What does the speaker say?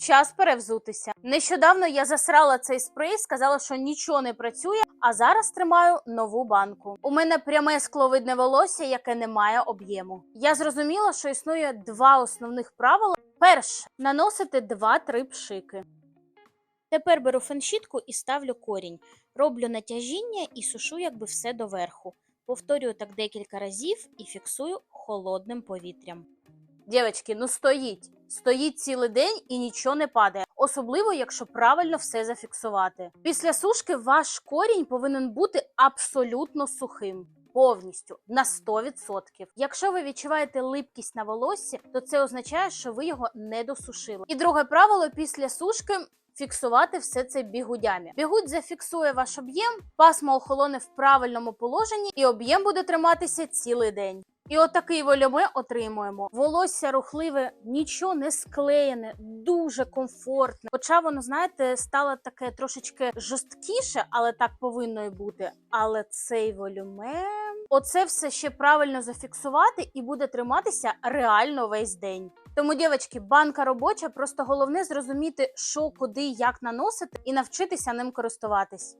Час перевзутися. Нещодавно я засрала цей спрей, сказала, що нічого не працює, а зараз тримаю нову банку. У мене пряме скловидне волосся, яке не має об'єму. Я зрозуміла, що існує два основних правила. Перше наносити 2-3 пшики. Тепер беру феншітку і ставлю корінь. Роблю натяжіння і сушу якби все доверху. Повторюю так декілька разів і фіксую холодним повітрям. Дівчатки, ну стоїть. Стоїть цілий день і нічого не падає, особливо якщо правильно все зафіксувати. Після сушки ваш корінь повинен бути абсолютно сухим. Повністю на 100%. Якщо ви відчуваєте липкість на волоссі, то це означає, що ви його не досушили. І друге правило після сушки фіксувати все це бігудями. Бігудь зафіксує ваш об'єм, пасмо охолоне в правильному положенні, і об'єм буде триматися цілий день. І отакий волюме отримуємо. Волосся рухливе, нічого не склеєне, дуже комфортне. Хоча воно, знаєте, стало таке трошечки жорсткіше, але так повинно і бути. Але цей волюме, оце все ще правильно зафіксувати і буде триматися реально весь день. Тому, дівчатки, банка робоча, просто головне зрозуміти, що, куди, як наносити, і навчитися ним користуватись.